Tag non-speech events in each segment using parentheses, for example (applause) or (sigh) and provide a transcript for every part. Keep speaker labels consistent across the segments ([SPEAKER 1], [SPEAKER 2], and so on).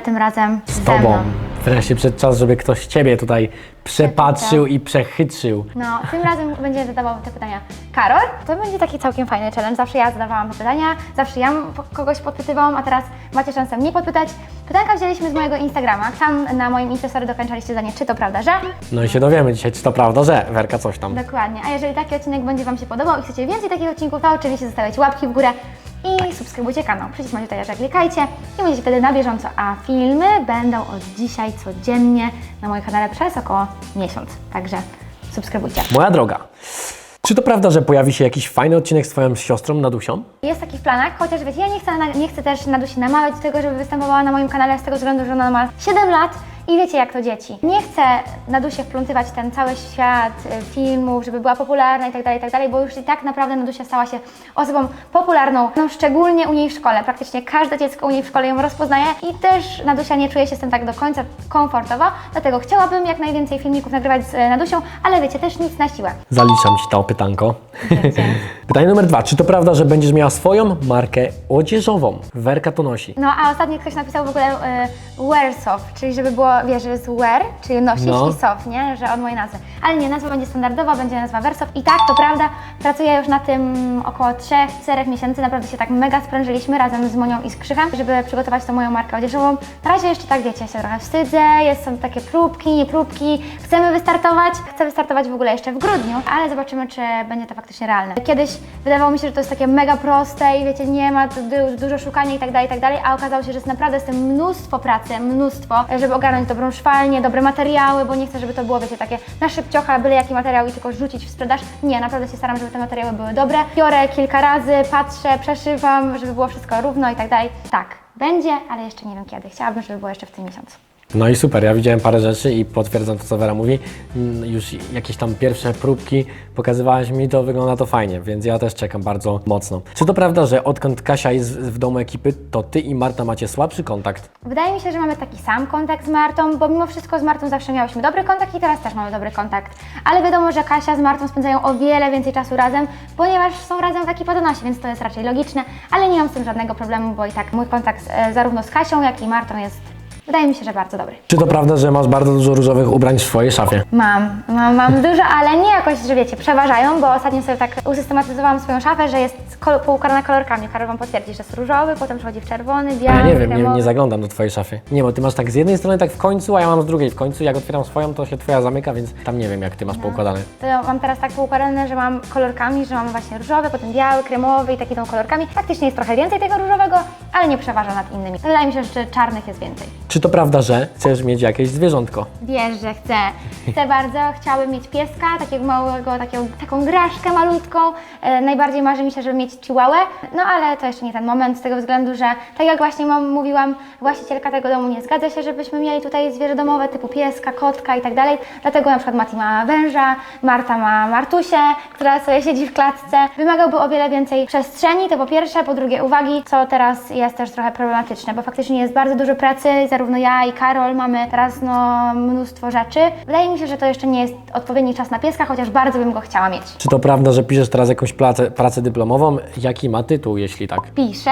[SPEAKER 1] Tym razem
[SPEAKER 2] Z tobą. Wreszcie przed czas, żeby ktoś ciebie tutaj przepatrzył i przechytrzył.
[SPEAKER 1] No, tym razem będzie zadawał te pytania Karol. To będzie taki całkiem fajny challenge. Zawsze ja zadawałam pytania, zawsze ja po- kogoś podpytywałam, a teraz macie szansę mnie podpytać. Pytanka wzięliśmy z mojego Instagrama. Tam na moim Instastory dokończaliście zdanie, czy to prawda, że?
[SPEAKER 2] No i się dowiemy dzisiaj, czy to prawda, że Werka coś tam.
[SPEAKER 1] Dokładnie. A jeżeli taki odcinek będzie Wam się podobał i chcecie więcej takich odcinków, to oczywiście zostawiajcie łapki w górę i subskrybujcie kanał. Przycisk macie tutaj, że klikajcie i będziecie wtedy na bieżąco. A filmy będą od dzisiaj codziennie na moim kanale przez około miesiąc. Także subskrybujcie.
[SPEAKER 2] Moja droga, czy to prawda, że pojawi się jakiś fajny odcinek z twoją siostrą Nadusią?
[SPEAKER 1] Jest taki w planach, chociaż wiecie, ja nie chcę, na, nie chcę też Nadusi namawiać do tego, żeby występowała na moim kanale z tego względu, że ona ma 7 lat i wiecie jak to dzieci. Nie chcę Nadusie wplątywać ten cały świat y, filmów, żeby była popularna i tak dalej, i tak dalej, bo już i tak naprawdę Nadusia stała się osobą popularną, no szczególnie u niej w szkole. Praktycznie każde dziecko u niej w szkole ją rozpoznaje i też Nadusia nie czuje się z tym tak do końca komfortowo, dlatego chciałabym jak najwięcej filmików nagrywać z y, Nadusią, ale wiecie, też nic na siłę.
[SPEAKER 2] Zaliczam ci to pytanko. (laughs) Pytanie numer dwa. Czy to prawda, że będziesz miała swoją markę odzieżową? Werka to nosi.
[SPEAKER 1] No a ostatnio ktoś napisał w ogóle y, czyli żeby było, wiesz, że jest wear, czyli nosić
[SPEAKER 2] No.
[SPEAKER 1] i soft, nie? Że od mojej nazwy. Ale nie, nazwa będzie standardowa, będzie nazwa Versoft. I tak, to prawda, pracuję już na tym około 3-4 miesięcy. Naprawdę się tak mega sprężyliśmy razem z Monią i z Krzychem, żeby przygotować tą moją markę odzieżową. Na razie jeszcze tak, wiecie, się trochę wstydzę, jest, są takie próbki, nie próbki. Chcemy wystartować, chcę wystartować w ogóle jeszcze w grudniu, ale zobaczymy, czy będzie to faktycznie realne. Kiedyś wydawało mi się, że to jest takie mega proste i wiecie, nie ma du- dużo szukania i tak dalej, i tak dalej, a okazało się, że jest naprawdę z tym mnóstwo pracy, mnóstwo, żeby ogarnąć dobrą szwalnię, dobre materiały, bo nie chcę, żeby to było, wiecie, takie na szybciocha, byle jaki materiał i tylko rzucić w sprzedaż. Nie, naprawdę się staram, żeby te materiały były dobre. Biorę kilka razy, patrzę, przeszywam, żeby było wszystko równo i tak dalej. Tak, będzie, ale jeszcze nie wiem kiedy. Chciałabym, żeby było jeszcze w tym miesiącu.
[SPEAKER 2] No i super, ja widziałem parę rzeczy i potwierdzam to, co Wera mówi. Mm, Już jakieś tam pierwsze próbki pokazywałaś mi, to wygląda to fajnie, więc ja też czekam bardzo mocno. Czy to prawda, że odkąd Kasia jest w domu ekipy, to ty i Marta macie słabszy kontakt?
[SPEAKER 1] Wydaje mi się, że mamy taki sam kontakt z Martą, bo mimo wszystko z Martą zawsze miałyśmy dobry kontakt i teraz też mamy dobry kontakt. Ale wiadomo, że Kasia z Martą spędzają o wiele więcej czasu razem, ponieważ są razem w ekipodonosie, więc to jest raczej logiczne, ale nie mam z tym żadnego problemu, bo i tak mój kontakt e, zarówno z Kasią, jak i Martą jest, wydaje mi się, że bardzo dobry.
[SPEAKER 2] Czy to prawda, że masz bardzo dużo różowych ubrań w swojej szafie?
[SPEAKER 1] Mam, mam, mam (laughs) dużo, ale nie jakoś, że wiecie, przeważają, bo ostatnio sobie tak usystematyzowałam swoją szafę, że jest kol- poukładana kolorkami. Karol Wam potwierdzi, że jest różowy, potem przechodzi w czerwony, biały,
[SPEAKER 2] ja nie wiem, nie,
[SPEAKER 1] kremowy.
[SPEAKER 2] nie zaglądam do twojej szafy. Nie, bo ty masz tak z jednej strony tak w końcu, a ja mam z drugiej w końcu. Jak otwieram swoją, to się twoja zamyka, więc tam nie wiem, jak ty masz poukładane.
[SPEAKER 1] To ja mam teraz tak poukładane, że mam kolorkami, że mam właśnie różowy, potem biały, kremowy i taki tą kolorkami. Faktycznie jest trochę więcej tego różowego, ale nie przeważa nad innymi. Wydaje mi się, że czarnych jest więcej.
[SPEAKER 2] Czy to prawda, że chcesz mieć jakieś zwierzątko?
[SPEAKER 1] Wiesz, że chcę. Chcę bardzo, chciałabym mieć pieska, takiego małego, takiego, taką graszkę malutką. E, najbardziej marzy mi się, żeby mieć chihuahua, no ale to jeszcze nie ten moment, z tego względu, że tak jak właśnie mam, mówiłam, właścicielka tego domu nie zgadza się, żebyśmy mieli tutaj zwierzę domowe typu pieska, kotka i tak dalej. Dlatego na przykład Mati ma węża, Marta ma Martusię, która sobie siedzi w klatce. Wymagałby o wiele więcej przestrzeni, to po pierwsze, po drugie uwagi, co teraz jest też trochę problematyczne, bo faktycznie jest bardzo dużo pracy, zarówno ja i Karol mamy teraz no, mnóstwo rzeczy. Wydaje mi się, że to jeszcze nie jest odpowiedni czas na pieska, chociaż bardzo bym go chciała mieć.
[SPEAKER 2] Czy to prawda, że piszesz teraz jakąś pracę, pracę dyplomową? Jaki ma tytuł, jeśli tak?
[SPEAKER 1] Piszę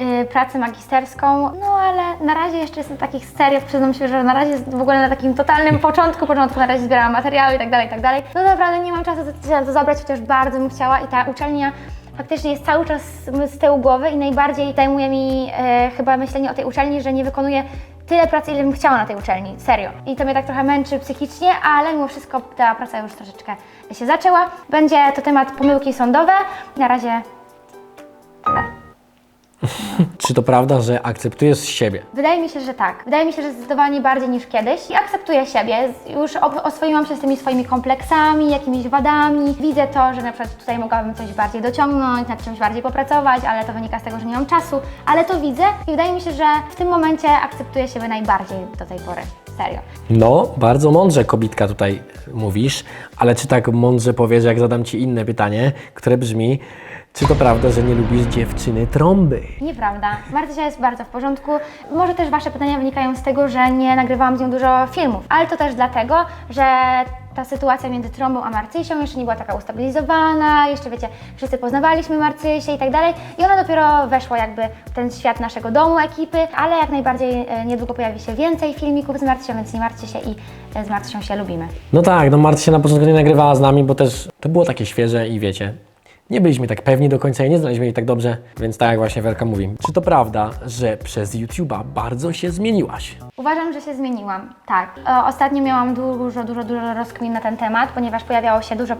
[SPEAKER 1] y, pracę magisterską, no ale na razie jeszcze jestem takich seriach, przyznam się, że na razie jest w ogóle na takim totalnym (laughs) początku, początku na razie zbierałam materiały i tak dalej, i tak dalej. No naprawdę nie mam czasu za- za to zabrać, chociaż bardzo bym chciała i ta uczelnia faktycznie jest cały czas z tyłu głowy i najbardziej zajmuje mi e, chyba myślenie o tej uczelni, że nie wykonuję tyle pracy, ile bym chciała na tej uczelni, serio. I to mnie tak trochę męczy psychicznie, ale mimo wszystko ta praca już troszeczkę się zaczęła. Będzie to temat pomyłki sądowe. Na razie tyle.
[SPEAKER 2] Czy to prawda, że akceptujesz siebie?
[SPEAKER 1] Wydaje mi się, że tak. Wydaje mi się, że zdecydowanie bardziej niż kiedyś i akceptuję siebie. Już oswoiłam się z tymi swoimi kompleksami, jakimiś wadami. Widzę to, że na przykład tutaj mogłabym coś bardziej dociągnąć, nad czymś bardziej popracować, ale to wynika z tego, że nie mam czasu. Ale to widzę i wydaje mi się, że w tym momencie akceptuję siebie najbardziej do tej pory. Serio.
[SPEAKER 2] No, bardzo mądrze kobitka tutaj mówisz, ale czy tak mądrze powiesz, jak zadam Ci inne pytanie, które brzmi, czy to prawda, że nie lubisz dziewczyny trąby?
[SPEAKER 1] Nieprawda. Martysia jest bardzo w porządku. Może też Wasze pytania wynikają z tego, że nie nagrywałam z nią dużo filmów, ale to też dlatego, że ta sytuacja między Trąbą a Marcysią jeszcze nie była taka ustabilizowana, jeszcze wiecie, wszyscy poznawaliśmy Marcysię i tak dalej i ona dopiero weszła jakby w ten świat naszego domu, ekipy, ale jak najbardziej e, niedługo pojawi się więcej filmików z Marcysią, więc nie martwcie się i e, z Marcysią się lubimy.
[SPEAKER 2] No tak, no Marta się na początku nie nagrywała z nami, bo też to było takie świeże i wiecie, nie byliśmy tak pewni do końca i nie znaliśmy jej tak dobrze, więc tak jak właśnie Werka mówi. Czy to prawda, że przez YouTube'a bardzo się zmieniłaś?
[SPEAKER 1] Uważam, że się zmieniłam, tak. E, Ostatnio miałam dużo, dużo, dużo rozkmin na ten temat, ponieważ pojawiało się dużo,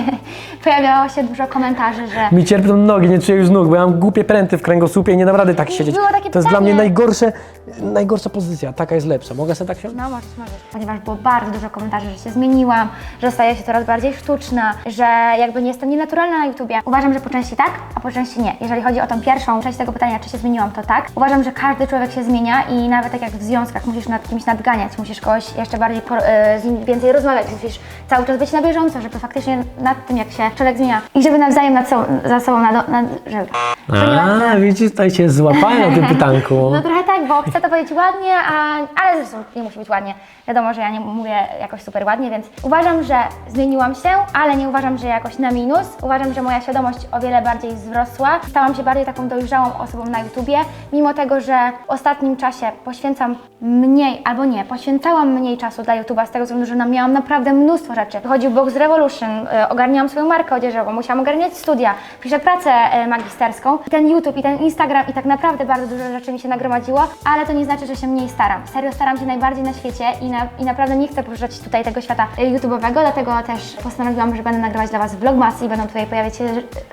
[SPEAKER 1] (laughs) pojawiało się dużo komentarzy, że
[SPEAKER 2] Mi cierpią nogi, nie czuję już nóg, bo ja mam głupie pręty w kręgosłupie i nie dam rady tak siedzieć.
[SPEAKER 1] Było takie
[SPEAKER 2] to jest dla mnie najgorsze, najgorsza pozycja, taka jest lepsza. Mogę sobie tak siąść?
[SPEAKER 1] No, możesz, możesz. Ponieważ było bardzo dużo komentarzy, że się zmieniłam, że staję się coraz bardziej sztuczna, że jakby nie jestem nienaturalna na YouTubie. Uważam, że po części tak, a po części nie. Jeżeli chodzi o tą pierwszą część tego pytania, czy się zmieniłam, to tak. Uważam, że każdy człowiek się zmienia i nawet tak jak w związkach, musisz nad kimś nadganiać, musisz kogoś jeszcze bardziej e, z nim więcej rozmawiać, musisz cały czas być na bieżąco, żeby faktycznie nad tym, jak się człowiek zmienia i żeby nawzajem nad sobą, za sobą nad, nad, żeby. Ponieważ,
[SPEAKER 2] A, widzicie, tutaj cię złapałem na tym pytanku.
[SPEAKER 1] no trochę tak, bo chcę to powiedzieć ładnie, a, ale zresztą nie musi być ładnie. Wiadomo, że ja nie mówię jakoś super ładnie, więc uważam, że zmieniłam się, ale nie uważam, że jakoś na minus. Uważam, że moja świadomość o wiele bardziej wzrosła. Stałam się bardziej taką dojrzałą osobą na YouTubie, mimo tego, że w ostatnim czasie poświęcam mniej, albo nie, poświęcałam mniej czasu dla YouTuba z tego względu, że na- miałam naprawdę mnóstwo rzeczy. Wychodził Box Revolution, y, ogarniałam swoją markę odzieżową, musiałam ogarniać studia, piszę pracę y, magisterską. Ten YouTube i ten Instagram i tak naprawdę bardzo dużo rzeczy mi się nagromadziło, ale to nie znaczy, że się mniej staram. Serio staram się najbardziej na świecie i, na, i naprawdę nie chcę poruszać tutaj tego świata y, YouTube'owego, dlatego też postanowiłam, że będę nagrywać dla Was vlogmasy i będą tutaj pojawiać się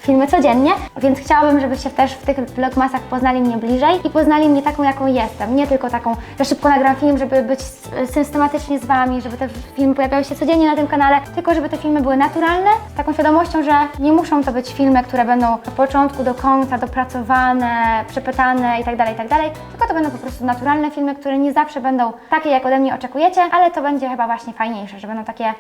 [SPEAKER 1] filmy codziennie, więc chciałabym, żebyście też w tych vlogmasach poznali mnie bliżej i poznali mnie taką, jaką jestem. Nie tylko taką, że szybko nagram film, żeby być systematycznie z Wami, żeby te filmy pojawiały się codziennie na tym kanale, tylko żeby te filmy były naturalne, z taką świadomością, że nie muszą to być filmy, które będą od początku do końca dopracowane, przepytane itd., itd., tylko to będą po prostu naturalne filmy, które nie zawsze będą takie, jak ode mnie oczekujecie, ale to będzie chyba właśnie fajniejsze, że będą takie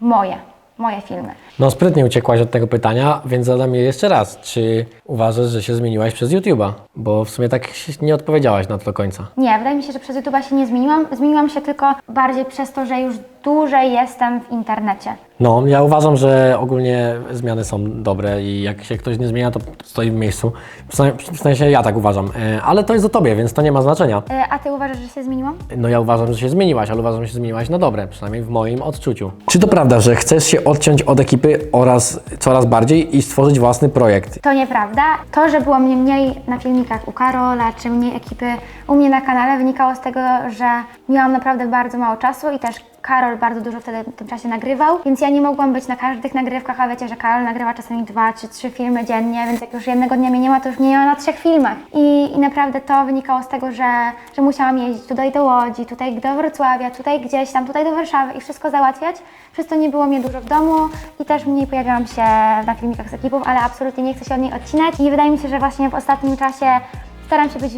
[SPEAKER 1] moje, moje filmy.
[SPEAKER 2] No sprytnie uciekłaś od tego pytania, więc zadam je jeszcze raz. Czy uważasz, że się zmieniłaś przez YouTube'a? Bo w sumie tak się nie odpowiedziałaś na to do końca.
[SPEAKER 1] Nie, wydaje mi się, że przez YouTube'a się nie zmieniłam. Zmieniłam się tylko bardziej przez to, że już dłużej jestem w internecie.
[SPEAKER 2] No, ja uważam, że ogólnie zmiany są dobre i jak się ktoś nie zmienia, to stoi w miejscu. W sen- W sensie ja tak uważam, E, ale to jest o tobie, więc to nie ma znaczenia.
[SPEAKER 1] E, A ty uważasz, że się zmieniłam?
[SPEAKER 2] No ja uważam, że się zmieniłaś, ale uważam, że się zmieniłaś na dobre, przynajmniej w moim odczuciu. Czy to prawda, że chcesz się odciąć od ekipy oraz coraz bardziej i stworzyć własny projekt?
[SPEAKER 1] To nieprawda. To, że było mnie mniej na filmikach u Karola, czy mniej ekipy u mnie na kanale, wynikało z tego, że miałam naprawdę bardzo mało czasu i też Karol bardzo dużo wtedy w tym czasie nagrywał, więc ja nie mogłam być na każdych nagrywkach, a wiecie, że Karol nagrywa czasami dwa czy trzy filmy dziennie, więc jak już jednego dnia mnie nie ma, to już mnie nie ma na trzech filmach. I, i naprawdę to wynikało z tego, że, że musiałam jeździć tutaj do Łodzi, tutaj do Wrocławia, tutaj gdzieś tam, tutaj do Warszawy i wszystko załatwiać. Przez to nie było mnie dużo w domu i też mniej pojawiałam się na filmikach z ekipą, ale absolutnie nie chcę się od niej odcinać i wydaje mi się, że właśnie w ostatnim czasie staram się być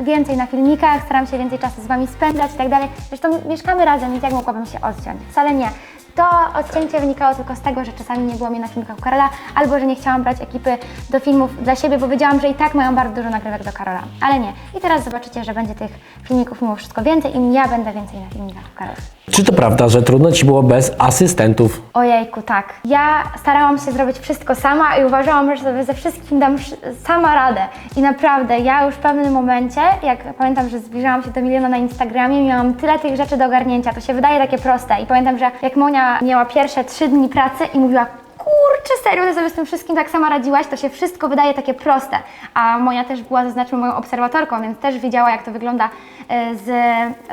[SPEAKER 1] więcej na filmikach, staram się więcej czasu z Wami spędzać i tak dalej. Zresztą mieszkamy razem, więc jak mogłabym się odciąć? Wcale nie. To odcięcie wynikało tylko z tego, że czasami nie było mnie na filmikach u Karola, albo że nie chciałam brać ekipy do filmów dla siebie, bo wiedziałam, że i tak mają bardzo dużo nagrywek do Karola. Ale nie. I teraz zobaczycie, że będzie tych filmików mimo wszystko więcej i ja będę więcej na filmikach u Karola.
[SPEAKER 2] Czy to prawda, że trudno Ci było bez asystentów?
[SPEAKER 1] Ojejku, tak. Ja starałam się zrobić wszystko sama i uważałam, że sobie ze wszystkim dam sama radę. I naprawdę, ja już w pewnym momencie, jak pamiętam, że zbliżałam się do miliona na Instagramie, miałam tyle tych rzeczy do ogarnięcia. To się wydaje takie proste. I pamiętam, że jak Monia miała pierwsze trzy dni pracy i mówiła, kurczę, serio, ty sobie z tym wszystkim tak sama radziłaś, to się wszystko wydaje takie proste. A Monia też była, zaznaczmy, moją obserwatorką, więc też wiedziała, jak to wygląda e, z,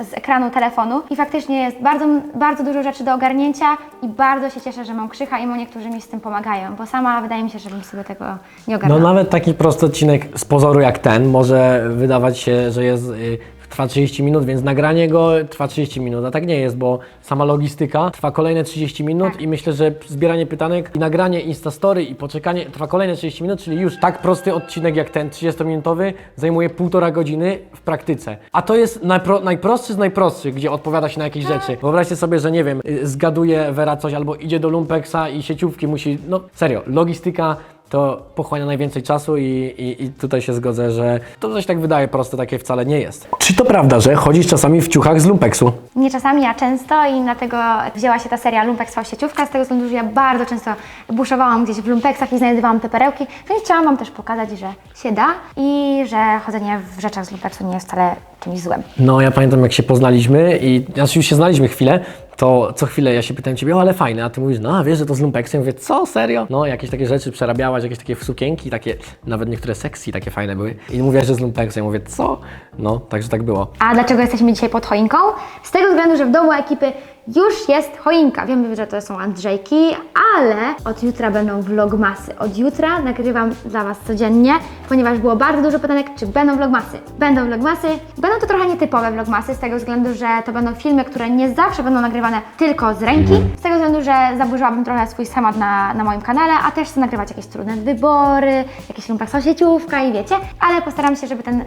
[SPEAKER 1] z ekranu telefonu. I faktycznie jest bardzo, bardzo dużo rzeczy do ogarnięcia i bardzo się cieszę, że mam Krzycha i Monię, którzy mi z tym pomagają, bo sama wydaje mi się, że bym sobie tego nie
[SPEAKER 2] No
[SPEAKER 1] ogarnęła.
[SPEAKER 2] nawet taki prosty odcinek z pozoru jak ten może wydawać się, że jest, y, trwa 30 minut, więc nagranie go trwa 30 minut, a tak nie jest, bo sama logistyka trwa kolejne 30 minut
[SPEAKER 1] Tak.
[SPEAKER 2] i myślę, że zbieranie pytanek i nagranie Instastory i poczekanie trwa kolejne 30 minut, czyli już tak prosty odcinek jak ten 30-minutowy zajmuje półtora godziny w praktyce. A to jest najpro, najprostszy z najprostszych, gdzie odpowiada się na jakieś rzeczy. Wyobraźcie sobie, że nie wiem, y, zgaduje Vera coś albo idzie do Lumpeksa i sieciówki musi, no serio, logistyka to pochłania najwięcej czasu i, i, i tutaj się zgodzę, że to coś tak wydaje proste, takie wcale nie jest. Czy to prawda, że chodzisz czasami w ciuchach z lumpeksu?
[SPEAKER 1] Nie czasami, a często i dlatego wzięła się ta seria Lumpex sieciówka, z tego względu, że ja bardzo często buszowałam gdzieś w lumpeksach i znajdowałam te perełki, więc chciałam Wam też pokazać, że się da i że chodzenie w rzeczach z lumpeksu nie jest wcale złym.
[SPEAKER 2] No, ja pamiętam jak się poznaliśmy i znaczy już się znaliśmy chwilę, to co chwilę ja się pytałem Ciebie, o ale fajne, a Ty mówisz, no a wiesz, że to z lumpeksem? Mówię, co, serio? No, jakieś takie rzeczy przerabiałaś, jakieś takie sukienki, takie, nawet niektóre sexy takie fajne były i mówiłaś, że z lumpeksem. Mówię, co? No, także tak było.
[SPEAKER 1] A dlaczego jesteśmy dzisiaj pod choinką? Z tego względu, że w domu ekipy już jest choinka. Wiem, że to są Andrzejki, ale od jutra będą vlogmasy. Od jutra nagrywam dla Was codziennie, ponieważ było bardzo dużo pytanek, czy będą vlogmasy. Będą vlogmasy. Będą to trochę nietypowe vlogmasy, z tego względu, że to będą filmy, które nie zawsze będą nagrywane tylko z ręki. Z tego względu, że zaburzyłabym trochę swój schemat na, na moim kanale, a też chcę nagrywać jakieś trudne wybory, jakieś lumpekso sieciówka i wiecie, ale postaram się, żeby ten, y,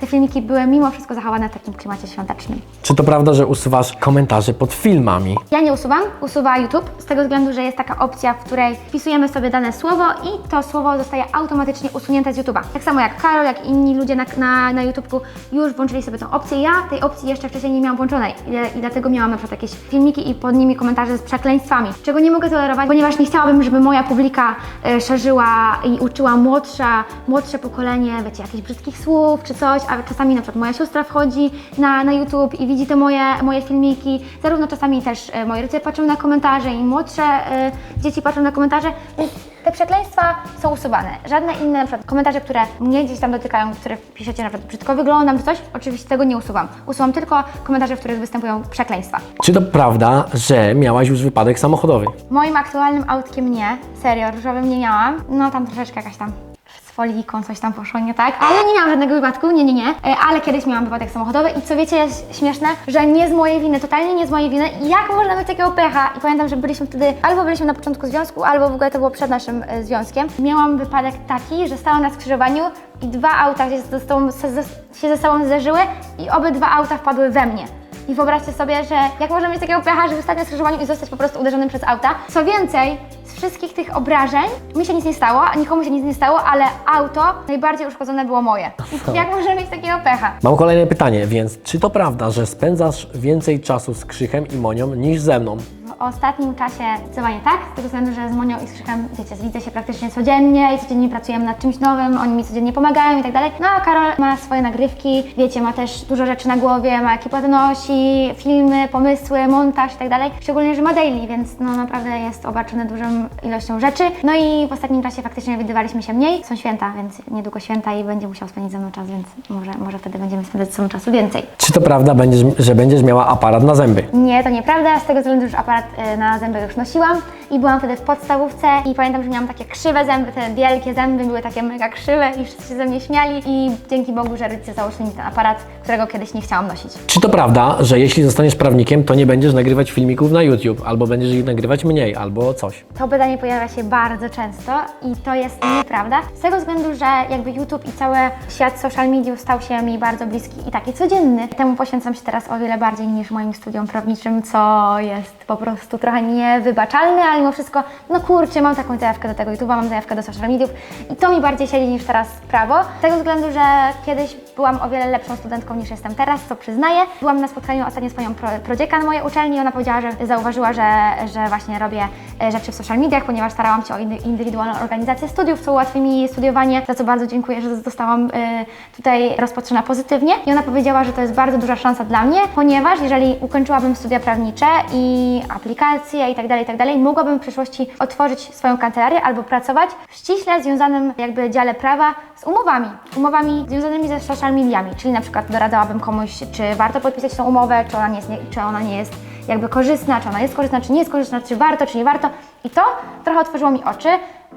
[SPEAKER 1] te filmiki były mimo wszystko zachowane w takim klimacie świątecznym.
[SPEAKER 2] Czy to prawda, że usuwasz komentarze pod filmami?
[SPEAKER 1] Ja nie usuwam, usuwa YouTube, z tego względu, że jest taka opcja, w której wpisujemy sobie dane słowo i to słowo zostaje automatycznie usunięte z YouTube'a. Tak samo jak Karol, jak inni ludzie na, na, na YouTubeku już włączyli sobie tą opcję. Ja tej opcji jeszcze wcześniej nie miałam włączonej i, i dlatego miałam na przykład jakieś filmiki i pod nimi komentarze z przekleństwami, czego nie mogę tolerować, ponieważ nie chciałabym, żeby moja publika e, szerzyła i uczyła młodsza, młodsze pokolenie, wiecie, jakichś brzydkich słów czy coś, a czasami na przykład moja siostra wchodzi na, na YouTube i widzi te moje, moje filmiki, zarówno czasami też e, moi rodzice patrzą na komentarze i młodsze e, dzieci patrzą na komentarze, więc te przekleństwa są usuwane. Żadne inne na przykład komentarze, które mnie gdzieś tam dotykają, w których piszecie na przykład brzydko wyglądam czy coś, oczywiście tego nie usuwam. Usuwam tylko komentarze, w których występują przekleństwa.
[SPEAKER 2] Czy to prawda, że miałaś już wypadek samochodowy?
[SPEAKER 1] Moim aktualnym autkiem nie, serio, różowym nie miałam. No tam troszeczkę jakaś tam foliką coś tam poszło nie tak, ale nie miałam żadnego wypadku, nie, nie, nie, E, ale kiedyś miałam wypadek samochodowy i co wiecie jest śmieszne, że nie z mojej winy, totalnie nie z mojej winy jak można mieć takiego pecha i pamiętam, że byliśmy wtdy, albo byliśmy na początku związku, albo w ogóle to było przed naszym e, związkiem. Miałam wypadek taki, że stałam na skrzyżowaniu i dwa auta się ze sobą, se, ze, się ze sobą zderzyły i obydwa auta wpadły we mnie. I wyobraźcie sobie, że jak można mieć takiego pecha, żeby stać na skrzyżowaniu i zostać po prostu uderzonym przez auta. Co więcej, z wszystkich tych obrażeń mi się nic nie stało, a nikomu się nic nie stało, ale auto najbardziej uszkodzone było moje. I jak można mieć takiego pecha?
[SPEAKER 2] Mam kolejne pytanie, więc czy to prawda, że spędzasz więcej czasu z Krzychem i Monią niż ze mną?
[SPEAKER 1] W ostatnim czasie zdecydowanie tak, z tego względu, że z Monią i z Krzychem, wiecie, widzę się praktycznie codziennie i codziennie pracujemy nad czymś nowym, oni mi codziennie pomagają i tak dalej. No a Karol ma swoje nagrywki, wiecie, ma też dużo rzeczy na głowie, ma ekipę donosi, filmy, pomysły, montaż i tak dalej. Szczególnie, że ma daily, więc no naprawdę jest obarczony dużą ilością rzeczy. No i w ostatnim czasie faktycznie widywaliśmy się mniej. Są święta, więc niedługo święta i będzie musiał spędzić ze mną czas, więc może, może wtedy będziemy spędzać ze sobą czasu więcej.
[SPEAKER 2] Czy to prawda, będziesz, że będziesz miała aparat na zęby?
[SPEAKER 1] Nie, to nieprawda, z tego względu, że aparat na zęby już nosiłam i byłam wtedy w podstawówce i pamiętam, że miałam takie krzywe zęby, te wielkie zęby były takie mega krzywe i wszyscy się ze mnie śmiali i dzięki Bogu, że rodzice założyli mi ten aparat, którego kiedyś nie chciałam nosić.
[SPEAKER 2] Czy to prawda, że jeśli zostaniesz prawnikiem, to nie będziesz nagrywać filmików na YouTube, albo będziesz ich nagrywać mniej, albo coś?
[SPEAKER 1] To pytanie pojawia się bardzo często i to jest nieprawda. Z tego względu, że jakby YouTube i cały świat social mediów stał się mi bardzo bliski i taki codzienny. Temu poświęcam się teraz o wiele bardziej niż moim studiom prawniczym, co jest po prostu trochę niewybaczalne, ale mimo wszystko, no kurczę, mam taką zajawkę do tego YouTube'a, mam zajawkę do social mediów i to mi bardziej siedzi niż teraz prawo. Z tego względu, że kiedyś byłam o wiele lepszą studentką niż jestem teraz, co przyznaję. Byłam na spotkaniu ostatnio z panią pro, prodzieka na mojej uczelni i ona powiedziała, że zauważyła, że, że właśnie robię e, rzeczy w social mediach, ponieważ starałam się o indy- indywidualną organizację studiów, co ułatwi mi studiowanie, za co bardzo dziękuję, że zostałam e, tutaj rozpatrzona pozytywnie. I ona powiedziała, że to jest bardzo duża szansa dla mnie, ponieważ jeżeli ukończyłabym studia prawnicze i aplikacje i tak dalej, i tak dalej, mogłabym w przyszłości otworzyć swoją kancelarię albo pracować w ściśle związanym jakby dziale prawa z umowami, umowami związanymi ze social mediami, czyli na przykład doradzałabym komuś, czy warto podpisać tą umowę, czy ona nie jest, nie, czy ona nie jest jakby korzystna, czy ona jest korzystna, czy nie jest korzystna, czy warto, czy nie warto. I to trochę otworzyło mi oczy,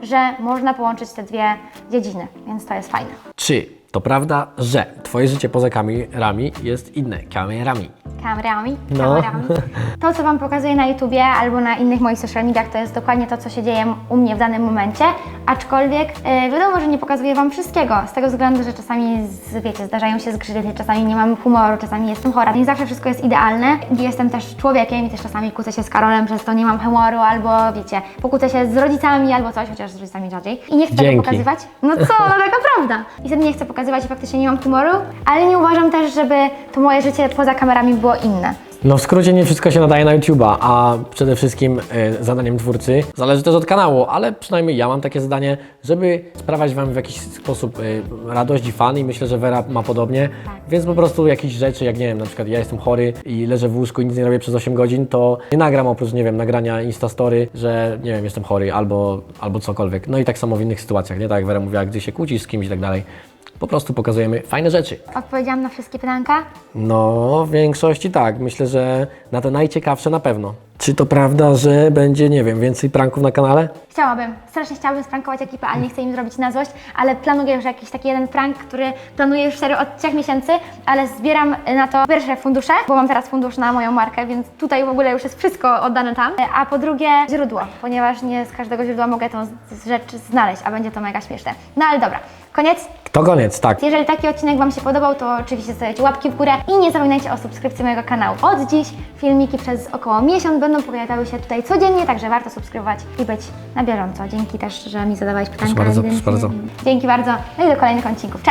[SPEAKER 1] że można połączyć te dwie dziedziny, więc to jest fajne.
[SPEAKER 2] Czy to prawda, że twoje życie poza kamerami jest inne kamerami?
[SPEAKER 1] kamerami,
[SPEAKER 2] No.
[SPEAKER 1] kamerami. To, co Wam pokazuję na YouTubie albo na innych moich social mediach, to jest dokładnie to, co się dzieje u mnie w danym momencie, aczkolwiek e, wiadomo, że nie pokazuję Wam wszystkiego, z tego względu, że czasami, z, wiecie, zdarzają się zgrzyty, czasami nie mam humoru, czasami jestem chora, nie zawsze wszystko jest idealne. Jestem też człowiekiem i też czasami kłócę się z Karolem, przez to nie mam humoru, albo wiecie, pokłócę się z rodzicami albo coś, chociaż z rodzicami rzadziej. I nie chcę
[SPEAKER 2] Dzięki.
[SPEAKER 1] tego pokazywać. No co, no taka prawda. I wtedy nie chcę pokazywać i faktycznie nie mam humoru, ale nie uważam też, żeby to moje życie poza kamerami było inne.
[SPEAKER 2] No w skrócie nie wszystko się nadaje na YouTube'a, a przede wszystkim e, zadaniem twórcy zależy też od kanału, ale przynajmniej ja mam takie zadanie, żeby sprawiać Wam w jakiś sposób e, radość i fan i myślę, że Vera ma podobnie, więc po prostu jakieś rzeczy, jak nie wiem, na przykład ja jestem chory i leżę w łóżku i nic nie robię przez 8 godzin, to nie nagram oprócz, nie wiem, nagrania Instastory, że nie wiem, jestem chory albo, albo cokolwiek. No i tak samo w innych sytuacjach, nie? Tak jak Vera mówiła, gdy się kłócisz z kimś i tak dalej. Po prostu pokazujemy fajne rzeczy.
[SPEAKER 1] Odpowiedziałam na wszystkie pytanka?
[SPEAKER 2] No, w większości tak. Myślę, że na te najciekawsze na pewno. Czy to prawda, że będzie, nie wiem, więcej pranków na kanale?
[SPEAKER 1] Chciałabym, strasznie chciałabym sprankować ekipę, ale nie chcę im zrobić na złość, ale planuję już jakiś taki jeden prank, który planuję już serio od trzech miesięcy, ale zbieram na to pierwsze fundusze, bo mam teraz fundusz na moją markę, więc tutaj w ogóle już jest wszystko oddane tam, a po drugie źródło, ponieważ nie z każdego źródła mogę tą z- rzecz znaleźć, a będzie to mega śmieszne. No ale dobra, koniec.
[SPEAKER 2] To koniec, tak.
[SPEAKER 1] Jeżeli taki odcinek Wam się podobał, to oczywiście zostawiacie łapki w górę i nie zapominajcie o subskrypcji mojego kanału. Od dziś filmiki przez około miesiąc będą pojawiały się tutaj codziennie, także warto subskrybować i być na bieżąco. Dzięki też, że mi zadawałeś pytania.
[SPEAKER 2] bardzo, proszę bardzo.
[SPEAKER 1] Dzięki bardzo. No i do kolejnych odcinków. Cześć!